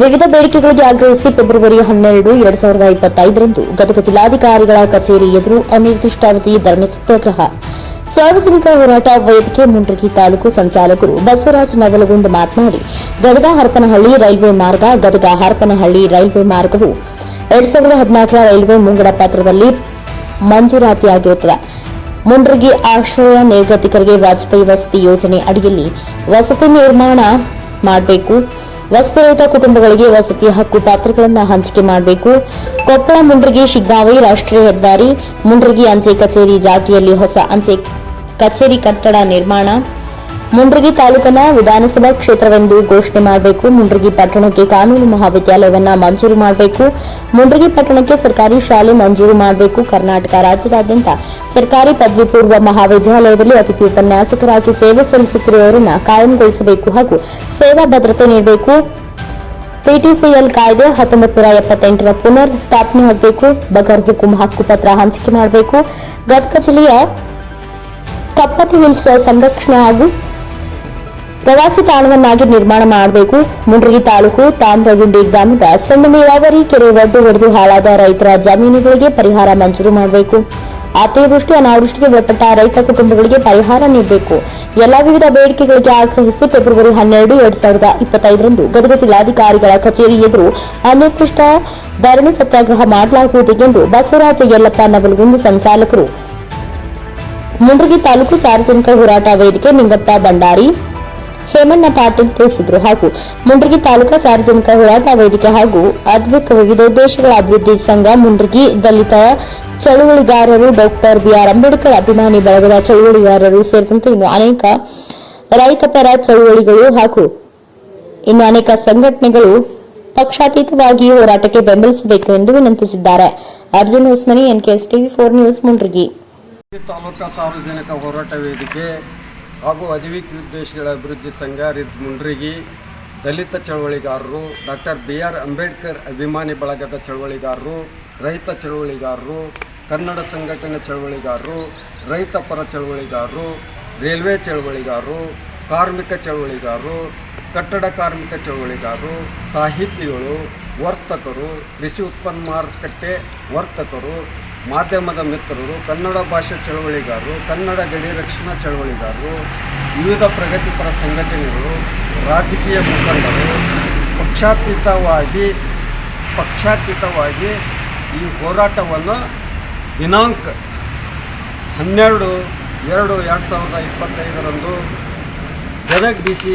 ವಿವಿಧ ಬೇಡಿಕೆಗಳಿಗೆ ಆಗ್ರಹಿಸಿ ಫೆಬ್ರವರಿ ಹನ್ನೆರಡು, ಎರಡ್ ಸಾವಿರದ ಇಪ್ಪತ್ತೈದರಂದು ಗದಗ ಜಿಲ್ಲಾಧಿಕಾರಿಗಳ ಕಚೇರಿ ಎದುರು ಅನಿರ್ದಿಷ್ಟಾವಧಿ ಧರಣಿ ಸತ್ಯಾಗ್ರಹ. ಸಾರ್ವಜನಿಕ ಹೋರಾಟ ವೇದಿಕೆ, ಮುಂಡ್ರಗಿ ತಾಲೂಕು ಸಂಚಾಲಕರು ಬಸವರಾಜ್ ನವಲಗುಂದ್ ಮಾತನಾಡಿ, ಗದಗ ಹರಪನಹಳ್ಳಿ ರೈಲ್ವೆ ಮಾರ್ಗ, ಗದಗ ಹರಪನಹಳ್ಳಿ ರೈಲ್ವೆ ಮಾರ್ಗವು ಎರಡ್ ಸಾವಿರದ ಹದಿನಾಲ್ಕರ ರೈಲ್ವೆ ಮುಂಗಡ ಪತ್ರದಲ್ಲಿ ಮಂಜೂರಾತಿಯಾಗಿರುತ್ತದೆ. ಮುಂಡ್ರಗಿ ಆಶ್ರಯ ನಿರ್ಗತಿಕರಿಗೆ ವಾಜಪೇಯಿ ವಸತಿ ಯೋಜನೆ ಅಡಿಯಲ್ಲಿ ವಸತಿ ನಿರ್ಮಾಣ ಮಾಡಬೇಕು. ವಸತಿರಹಿತ ಕುಟುಂಬಗಳಿಗೆ ವಸತಿ ಹಕ್ಕು ಪಾತ್ರಗಳನ್ನು ಹಂಚಿಕೆ ಮಾಡಬೇಕು. ಕೊಪ್ಪಳ ಮುಂಡ್ರಗಿ ಶಿಗ್ಗಾವಿ ರಾಷ್ಟ್ರೀಯ ಹೆದ್ದಾರಿ, ಮುಂಡ್ರಗಿ ಅಂಚೆ ಕಚೇರಿ ಜಾತಿಯಲ್ಲಿ ಹೊಸ ಅಂಚೆ ಕಚೇರಿ ಕಟ್ಟಡ ನಿರ್ಮಾಣ. ಮುಂಡ್ರಗಿ ತಾಲೂಕನ ವಿಧಾನಸಭಾ ಕ್ಷೇತ್ರವೆಂದು ಘೋಷಣೆ ಮಾಡಬೇಕು. ಮುಂಡ್ರಗಿ ಪಟ್ಟಣಕ್ಕೆ ಕಾನೂನು ಮಹಾವಿದ್ಯಾಲಯವನ್ನ ಮಂಜೂರು ಮಾಡಬೇಕು. ಮುಂಡ್ರಗಿ ಪಟ್ಟಣಕ್ಕೆ ಸರ್ಕಾರಿ ಶಾಲೆ ಮಂಜೂರು ಮಾಡಬೇಕು. ಕರ್ನಾಟಕ ರಾಜ್ಯದಾದ್ಯಂತ ಸರ್ಕಾರಿ ಪದವಿ ಪೂರ್ವ ಮಹಾವಿದ್ಯಾಲಯದಲ್ಲಿ ಅತಿಥಿ ಉಪನ್ಯಾಸಕರಾಗಿ ಸೇವೆ ಸಲ್ಲಿಸುತ್ತಿರುವವರನ್ನ ಕಾಯಂಗೊಳಿಸಬೇಕು ಹಾಗೂ ಸೇವಾ ಭದ್ರತೆ ನೀಡಬೇಕು. ಪಿಟಿಸಿಎಲ್ ಕಾಯ್ದೆ ಹತ್ತೊಂಬತ್ತು ನೂರ ಎಪ್ಪತ್ತೆಂಟರ ಪುನರ್ ಸ್ಥಾಪನೆ ಆಗಬೇಕು. ಬಗರ್ ಹುಕುಂ ಹಕ್ಕುಪತ್ರ ಹಂಚಿಕೆ ಮಾಡಬೇಕು. ಗದಗ ಜಿಲ್ಲೆಯ ಕಪ್ಪತಿ ಹಿಲ್ಸ್ ಸಂರಕ್ಷಣೆ ಹಾಗೂ ಪ್ರವಾಸಿ ತಾಣವನ್ನಾಗಿ ನಿರ್ಮಾಣ ಮಾಡಬೇಕು. ಮುಂಡ್ರಗಿ ತಾಲೂಕು ತಾಮ್ರಗುಂಡಿ ಗ್ರಾಮದ ಸಣ್ಣ ನೀರಾವರಿ ಕೆರೆ ಒಡ್ಡು ಒಡೆದು ಹಾಳಾದ ರೈತರ ಜಮೀನುಗಳಿಗೆ ಪರಿಹಾರ ಮಂಜೂರು ಮಾಡಬೇಕು. ಅತಿವೃಷ್ಟಿ, ಅನಾವೃಷ್ಟಿಗೆ ಒಳಪಟ್ಟ ರೈತ ಕುಟುಂಬಗಳಿಗೆ ಪರಿಹಾರ ನೀಡಬೇಕು. ಎಲ್ಲಾ ವಿವಿಧ ಬೇಡಿಕೆಗಳಿಗೆ ಆಗ್ರಹಿಸಿ ಫೆಬ್ರವರಿ ಹನ್ನೆರಡು, ಎರಡ್ ಸಾವಿರದ ಇಪ್ಪತ್ತೈದರಂದು ಗದಗ ಜಿಲ್ಲಾಧಿಕಾರಿಗಳ ಕಚೇರಿ ಎದುರು ಅನಿರ್ದಿಷ್ಟ ಧರಣಿ ಸತ್ಯಾಗ್ರಹ ಮಾಡಲಾಗುವುದು ಎಂದು ಬಸವರಾಜ ಯಲ್ಲಪ್ಪ ನವಲಗುಂದ ಸಂಚಾಲಕರು. ಮುಂಡ್ರಗಿ ತಾಲೂಕು ಸಾರ್ವಜನಿಕ ಹೋರಾಟ ವೇದಿಕೆ ನಿಂಗಪ್ಪ ಭಂಡಾರಿ ಹೇಮಣ್ಣ ಪಾಟೀಲ್ ತಿಳಿಸಿದರು. ಹಾಗೂ ಮುಂಡ್ರಗಿ ತಾಲೂಕಾ ಸಾರ್ವಜನಿಕ ಹೋರಾಟ ವೇದಿಕೆ ಹಾಗೂ ಅದ್ವಿಕ್ ದೇಶಗಳ ಅಭಿವೃದ್ಧಿ ಸಂಘ ಮುಂಡ್ರಗಿ ದಲಿತ ಚಳುವಳಿಗಾರರು ಡಾಕ್ಟರ್ ಬಿಆರ್ ಅಂಬೇಡ್ಕರ್, ಅಭಿಮಾನಿ ಬಳಗದ ಚಳುವಳಿಗಾರರು ಸೇರಿದಂತೆ ಇನ್ನು ಅನೇಕ ರೈತಪರ ಚಳುವಳಿಗಳು ಹಾಗೂ ಇನ್ನು ಅನೇಕ ಸಂಘಟನೆಗಳು ಪಕ್ಷಾತೀತವಾಗಿ ಹೋರಾಟಕ್ಕೆ ಬೆಂಬಲಿಸಬೇಕು ಎಂದು ವಿನಂತಿಸಿದ್ದಾರೆ. Arjun Hosmani NKS TV four news, Mundargi. Taluka ಸಾರ್ವಜನಿಕ ಹೋರಾಟ ವೇದಿಕೆ ಹಾಗೂ ಅಧಿವಿಕ್ ಉದ್ದೇಶಗಳ ಅಭಿವೃದ್ಧಿ ಸಂಘ ರಿಜ್ ಮುಂಡ್ರಿಗಿ ದಲಿತ ಚಳವಳಿಗಾರರು ಡಾಕ್ಟರ್ ಬಿ ಆರ್ ಅಂಬೇಡ್ಕರ್ ಅಭಿಮಾನಿ ಬಳಗದ ಚಳವಳಿಗಾರರು, ರೈತ ಚಳವಳಿಗಾರರು, ಕನ್ನಡ ಸಂಘಟನೆ ಚಳವಳಿಗಾರರು, ರೈತ ಪರ ಚಳವಳಿಗಾರರು, ರೈಲ್ವೆ ಚಳವಳಿಗಾರರು, ಕಾರ್ಮಿಕ ಚಳವಳಿಗಾರರು, ಕಟ್ಟಡ ಕಾರ್ಮಿಕ ಚಳವಳಿಗಾರರು, ಸಾಹಿತಿಗಳು, ವರ್ತಕರು, ಕೃಷಿ ಉತ್ಪನ್ನ ಮಾರುಕಟ್ಟೆ ವರ್ತಕರು ಮಾಧ್ಯಮದ ಮಿತ್ರರು, ಕನ್ನಡ ಭಾಷೆ ಚಳವಳಿಗಾರರು, ಕನ್ನಡ ಗಡಿ ರಕ್ಷಣಾ ಚಳವಳಿಗಾರರು, ವಿವಿಧ ಪ್ರಗತಿಪರ ಸಂಘಟನೆಗಳು, ರಾಜಕೀಯ ಮುಖಂಡರು, ಪಕ್ಷಾತೀತವಾಗಿ ಪಕ್ಷಾತೀತವಾಗಿ ಈ ಹೋರಾಟವನ್ನು ದಿನಾಂಕ ಹನ್ನೆರಡು, ಎರಡು ಎರಡು ಸಾವಿರದ ಇಪ್ಪತ್ತೈದರಂದು ಗದಗ ಡಿ ಸಿ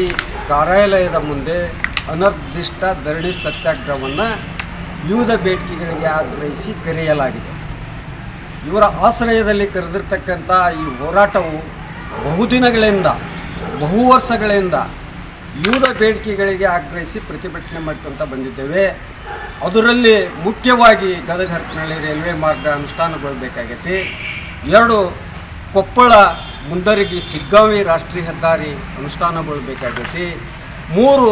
ಕಾರ್ಯಾಲಯದ ಮುಂದೆ ಅನರ್ದಿಷ್ಟ ಧರಣಿ ಸತ್ಯಾಗ್ರಹವನ್ನು ವಿವಿಧ ಬೇಡಿಕೆಗಳಿಗೆ ಆಗ್ರಹಿಸಿ ಕರೆಯಲಾಗಿದೆ. ಇವರ ಆಶ್ರಯದಲ್ಲಿ ಕರೆದಿರ್ತಕ್ಕಂಥ ಈ ಹೋರಾಟವು ಬಹುದಿನಗಳಿಂದ, ಬಹು ವರ್ಷಗಳಿಂದ ವಿವಿಧ ಬೇಡಿಕೆಗಳಿಗೆ ಆಗ್ರಹಿಸಿ ಪ್ರತಿಭಟನೆ ಮಾಡ್ಕೊಂತ ಬಂದಿದ್ದೇವೆ. ಅದರಲ್ಲಿ ಮುಖ್ಯವಾಗಿ ಗದಗ ಹರಪನಹಳ್ಳಿ ರೈಲ್ವೆ ಮಾರ್ಗ ಅನುಷ್ಠಾನಗೊಳ್ಳಬೇಕಾಗೈತಿ ಎರಡು ಕೊಪ್ಪಳ, ಮುಂಡರಗಿ ಸಿಗ್ಗಾವಿ ರಾಷ್ಟ್ರೀಯ ಹೆದ್ದಾರಿ ಅನುಷ್ಠಾನಗೊಳ್ಳಬೇಕಾಗೈತಿ ಮೂರು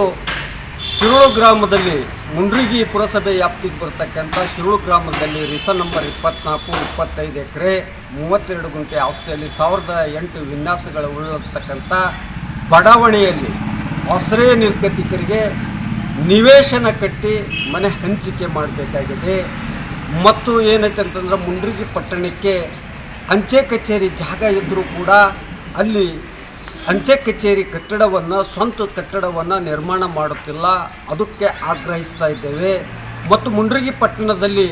ಶಿರೋಳು ಗ್ರಾಮದಲ್ಲಿ ಮುಂಡ್ರಿಗಿ ಪುರಸಭೆ ವ್ಯಾಪ್ತಿಗೆ ಬರ್ತಕ್ಕಂಥ ಶಿರುಳು ಗ್ರಾಮದಲ್ಲಿ ರಿಸ ನಂಬರ್ ಇಪ್ಪತ್ನಾಲ್ಕು, ಇಪ್ಪತ್ತೈದು ಎಕರೆ, ಮೂವತ್ತೆರಡು ಗುಂಟೆ ಆಸ್ತಿಯಲ್ಲಿ ಸಾವಿರದ ಎಂಟು ವಿನ್ಯಾಸಗಳು ಉಳಿರತಕ್ಕಂಥ ಬಡಾವಣೆಯಲ್ಲಿ ಆಶ್ರಯ ನಿರ್ಗತಿಕರಿಗೆ ನಿವೇಶನ ಕಟ್ಟಿ ಮನೆ ಹಂಚಿಕೆ ಮಾಡಬೇಕಾಗಿದೆ. ಮತ್ತು ಏನೈತೆ ಅಂತಂದ್ರೆ ಮುಂಡ್ರಿಗಿ ಪಟ್ಟಣಕ್ಕೆ ಅಂಚೆ ಕಚೇರಿ ಜಾಗ ಇದ್ದರೂ ಕೂಡ ಅಲ್ಲಿ ಅಂಚೆ ಕಚೇರಿ ಕಟ್ಟಡವನ್ನು, ಸ್ವಂತ ಕಟ್ಟಡವನ್ನು ನಿರ್ಮಾಣ ಮಾಡುತ್ತಿಲ್ಲ. ಅದಕ್ಕೆ ಆಗ್ರಹಿಸ್ತಾ ಇದ್ದೇವೆ. ಮತ್ತು ಮುಂಡ್ರಿಗಿ ಪಟ್ಟಣದಲ್ಲಿ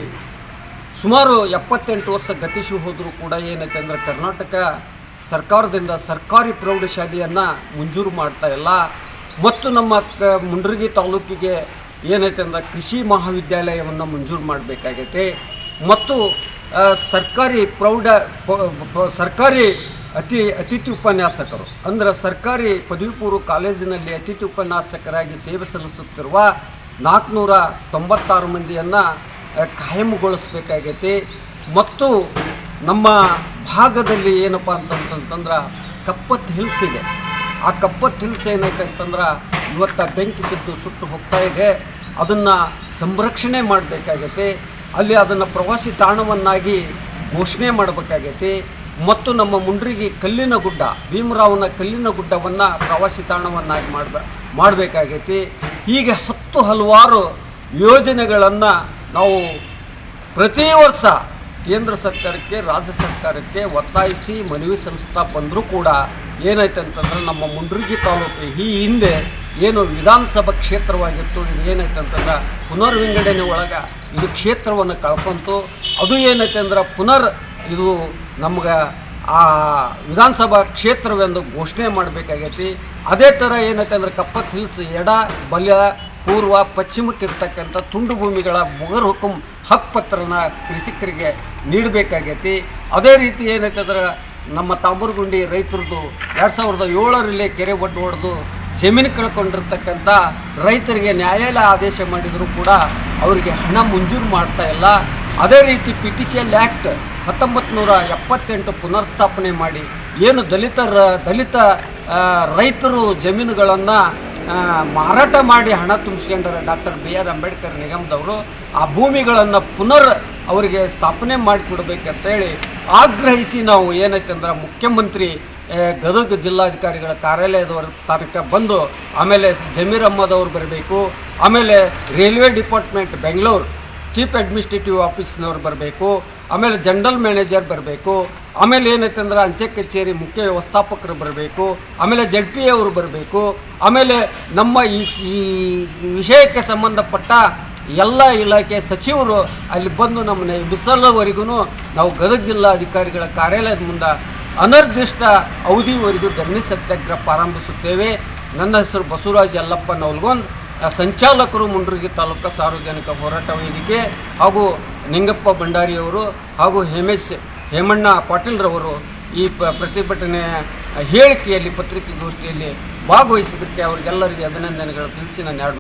ಸುಮಾರು ಎಪ್ಪತ್ತೆಂಟು ವರ್ಷ ಗತಿಸಿ ಹೋದರೂ ಕೂಡ ಏನೈತೆ ಅಂದರೆ ಕರ್ನಾಟಕ ಸರ್ಕಾರದಿಂದ ಸರ್ಕಾರಿ ಪ್ರೌಢಶಾಲೆಯನ್ನು ಮಂಜೂರು ಮಾಡ್ತಾ ಇಲ್ಲ. ಮತ್ತು ನಮ್ಮ ಕ, ಮುಂಡ್ರಿಗಿ ತಾಲೂಕಿಗೆ ಏನೈತೆ ಅಂದರೆ ಕೃಷಿ ಮಹಾವಿದ್ಯಾಲಯವನ್ನು ಮಂಜೂರು ಮಾಡಬೇಕಾಗೈತೆ. ಮತ್ತು ಸರ್ಕಾರಿ ಪ್ರೌಢ ಸರ್ಕಾರಿ ಅತಿ ಅತಿಥಿ ಉಪನ್ಯಾಸಕರು, ಅಂದರೆ ಸರ್ಕಾರಿ ಪದವಿ ಪೂರ್ವ ಕಾಲೇಜಿನಲ್ಲಿ ಅತಿಥಿ ಉಪನ್ಯಾಸಕರಾಗಿ ಸೇವೆ ಸಲ್ಲಿಸುತ್ತಿರುವ ನಾಲ್ಕುನೂರ ತೊಂಬತ್ತಾರು ಮಂದಿಯನ್ನು ಕಾಯಂಗೊಳಿಸಬೇಕಾಗೈತಿ ಮತ್ತು ನಮ್ಮ ಭಾಗದಲ್ಲಿ ಏನಪ್ಪ ಅಂತಂತಂತಂದ್ರೆ ಕಪ್ಪತ್ ಹಿಲ್ಸ್ ಇದೆ. ಆ ಕಪ್ಪತ್ ಹಿಲ್ಸ್ ಏನೈತೆ ಅಂತಂದ್ರೆ ಇವತ್ತು ಬೆಂಕಿ ಬಿದ್ದು ಸುಟ್ಟು ಹೋಗ್ತಾ ಇದೆ. ಅದನ್ನು ಸಂರಕ್ಷಣೆ ಮಾಡಬೇಕಾಗೈತಿ. ಅಲ್ಲಿ ಅದನ್ನು ಪ್ರವಾಸಿ ತಾಣವನ್ನಾಗಿ ಘೋಷಣೆ ಮಾಡಬೇಕಾಗೈತಿ. ಮತ್ತು ನಮ್ಮ ಮುಂಡ್ರಿಗಿ ಕಲ್ಲಿನ ಗುಡ್ಡ, ಭೀಮರಾವನ ಕಲ್ಲಿನ ಗುಡ್ಡವನ್ನು ಪ್ರವಾಸಿ ತಾಣವನ್ನಾಗಿ ಮಾಡಬ, ಮಾಡಬೇಕಾಗೈತಿ. ಹೀಗೆ ಹತ್ತು ಹಲವಾರು ಯೋಜನೆಗಳನ್ನು ನಾವು ಪ್ರತಿ ವರ್ಷ ಕೇಂದ್ರ ಸರ್ಕಾರಕ್ಕೆ, ರಾಜ್ಯ ಸರ್ಕಾರಕ್ಕೆ ಒತ್ತಾಯಿಸಿ ಮನವಿ ಸಲ್ಲಿಸ್ತಾ ಬಂದರೂ ಕೂಡ ಏನಾಯ್ತು ಅಂತಂದ್ರೆ ನಮ್ಮ ಮುಂಡ್ರಿಗಿ ತಾಲೂಕು ಈ ಹಿಂದೆ ಏನು ವಿಧಾನಸಭಾ ಕ್ಷೇತ್ರವಾಗಿತ್ತು, ಇದು ಏನಾಯ್ತು ಅಂತಂದ್ರೆ ಪುನರ್ವಿಂಗಡಣೆ ಒಳಗೆ ಇದು ಕ್ಷೇತ್ರವನ್ನು ಕಳ್ಕೊಂತು. ಅದು ಏನೈತೆ ಅಂದ್ರೆ ಪುನರ್ ಇದು ನಮ್ಗೆ ಆ ವಿಧಾನಸಭಾ ಕ್ಷೇತ್ರವೆಂದು ಘೋಷಣೆ ಮಾಡಬೇಕಾಗೈತಿ. ಅದೇ ಥರ ಏನೈತೆ ಅಂದರೆ ಕಪ್ಪತ್ ಹಿಲ್ಸ್ ಎಡ, ಬಲ, ಪೂರ್ವ, ಪಶ್ಚಿಮಕ್ಕಿರ್ತಕ್ಕಂಥ ತುಂಡು ಭೂಮಿಗಳ ಮುಗರ್ ಹುಕುಂ ಹಕ್ಕುಪತ್ರನ ಕೃಷಿಕರಿಗೆ ನೀಡಬೇಕಾಗೈತಿ. ಅದೇ ರೀತಿ ಏನೈತೆ ಅಂದ್ರೆ ನಮ್ಮ ತಾಂಬೂರುಗುಂಡಿ ರೈತರದ್ದು ಎರಡು ಸಾವಿರದ ಏಳರಲ್ಲಿ ಕೆರೆ ಒಡ್ಡು ಹೊಡೆದು ಜಮೀನು ಕಳ್ಕೊಂಡಿರ್ತಕ್ಕಂಥ ರೈತರಿಗೆ ನ್ಯಾಯಾಲಯ ಆದೇಶ ಮಾಡಿದರೂ ಕೂಡ ಅವರಿಗೆ ಹಣ ಮಂಜೂರು ಮಾಡ್ತಾ ಇಲ್ಲ. ಅದೇ ರೀತಿ ಪಿ ಟಿ ಆ್ಯಕ್ಟ್ ಹತ್ತೊಂಬತ್ತು ನೂರ ಎಪ್ಪತ್ತೆಂಟು ಪುನರ್ಸ್ಥಾಪನೆ ಮಾಡಿ ಏನು ದಲಿತರ ದಲಿತ ರೈತರು ಜಮೀನುಗಳನ್ನು ಮಾರಾಟ ಮಾಡಿ ಹಣ ತುಂಬಿಸ್ಕೊಂಡಾರೆ ಡಾಕ್ಟರ್ ಬಿ ಆರ್ ಅಂಬೇಡ್ಕರ್ ನಿಗಮದವರು, ಆ ಭೂಮಿಗಳನ್ನು ಪುನರ್ ಅವರಿಗೆ ಸ್ಥಾಪನೆ ಮಾಡಿಕೊಡ್ಬೇಕಂತೇಳಿ ಆಗ್ರಹಿಸಿ ನಾವು ಏನೈತೆ ಅಂದ್ರೆ ಮುಖ್ಯಮಂತ್ರಿ ಗದಗ ಜಿಲ್ಲಾಧಿಕಾರಿಗಳ ಕಾರ್ಯಾಲಯದವರ ತನಕ ಬಂದು ಆಮೇಲೆ ಜಮೀರ್ ಬರಬೇಕು, ಆಮೇಲೆ railway department Bengaluru chief administrative ಆಫೀಸ್ನವ್ರು ಬರಬೇಕು, ಆಮೇಲೆ ಜನರಲ್ ಮ್ಯಾನೇಜರ್ ಬರಬೇಕು, ಆಮೇಲೆ ಏನೈತೆ ಅಂದ್ರೆ ಅಂಚೆ ಕಚೇರಿ ಮುಖ್ಯ ವ್ಯವಸ್ಥಾಪಕರು ಬರಬೇಕು, ಆಮೇಲೆ ಜಡ್ ಪಿ ಅವರು ಬರಬೇಕು, ಆಮೇಲೆ ನಮ್ಮ ಈ ಈ ವಿಷಯಕ್ಕೆ ಸಂಬಂಧಪಟ್ಟ ಎಲ್ಲ ಇಲಾಖೆ ಸಚಿವರು ಅಲ್ಲಿ ಬಂದು ನಮ್ಮನ್ನ ಎಬ್ಬಿಸಲ್ಲವರೆಗೂ ನಾವು ಗದಗ ಜಿಲ್ಲಾಧಿಕಾರಿಗಳ ಕಾರ್ಯಾಲಯದ ಮುಂದೆ ಅನಿರ್ದಿಷ್ಟ ಅವಧಿವರೆಗೂ ಧರಣಿ ಸತ್ಯಾಗ್ರಹ ಪ್ರಾರಂಭಿಸುತ್ತೇವೆ. ನನ್ನ ಹೆಸರು ಬಸವರಾಜ್ ಯಲ್ಲಪ್ಪ ನವಲ್ಗೊಂದ್ ಸಂಚಾಲಕರು ಮುಂಡ್ರಿಗಿ ತಾಲೂಕು ಸಾರ್ವಜನಿಕ ಹೋರಾಟ ವೇದಿಕೆ ಹಾಗೂ ನಿಂಗಪ್ಪ ಭಂಡಾರಿಯವರು ಹಾಗೂ ಹೇಮೇಶ್ ಹೇಮಣ್ಣ ಪಾಟೀಲ್ರವರು ಈ ಪ ಪ್ರತಿಭಟನೆಯ ಹೇಳಿಕೆಯಲ್ಲಿ ಪತ್ರಿಕಾಗೋಷ್ಠಿಯಲ್ಲಿ ಭಾಗವಹಿಸಿದ್ದಕ್ಕೆ ಅವರಿಗೆಲ್ಲರಿಗೆ ಅಭಿನಂದನೆಗಳು. ತಿಳಿಸಿ ನಾನು ಎರಡು